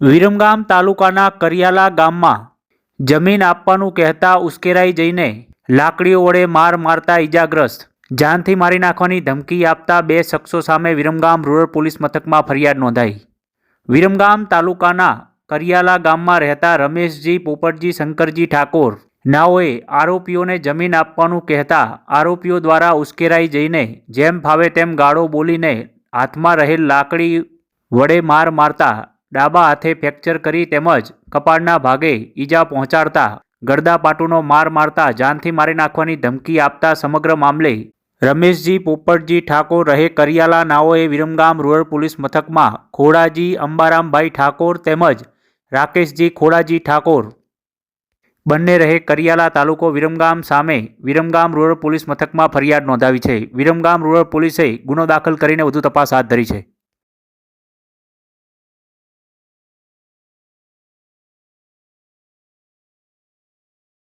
વિરમગામ તાલુકાના કરિયાલા ગામમાં જમીન આપવાનું કહેતા ઉશ્કેરાઈ જઈને લાકડીઓ વડે માર મારતા ઈજાગ્રસ્ત. જાનથી મારી નાખવાની ધમકી આપતા બે શખ્સો સામે વિરમગામ રૂરલ પોલીસ મથકમાં ફરિયાદ નોંધાઈ. વિરમગામ તાલુકાના કરિયાલા ગામમાં રહેતા રમેશજી, પોપટજી, શંકરજી ઠાકોર નાઓએ આરોપીઓને જમીન આપવાનું કહેતા આરોપીઓ દ્વારા ઉશ્કેરાઈ જઈને જેમ ફાવે તેમ ગાળો બોલીને હાથમાં રહેલ લાકડી વડે માર મારતા ડાબા હાથે ફ્રેક્ચર કરી તેમજ કપાળના ભાગે ઈજા પહોંચાડતા ગરદાપાટુનો માર મારતા જાનથી મારી નાખવાની ધમકી આપતા સમગ્ર મામલે રમેશજી, પોપટજી ઠાકોર રહે કરિયાલા નાઓએ વિરમગામ રૂરલ પોલીસ મથકમાં ખોડાજી અંબારામભાઈ ઠાકોર તેમજ રાકેશજી ખોડાજી ઠાકોર. બંને રહે કરિયાલા તાલુકો વિરમગામ સામે વિરમગામ રૂરલ પોલીસ મથકમાં ફરિયાદ નોંધાવી છે. વિરમગામ રૂરલ પોલીસે ગુનો દાખલ કરીને વધુ તપાસ હાથ ધરી છે.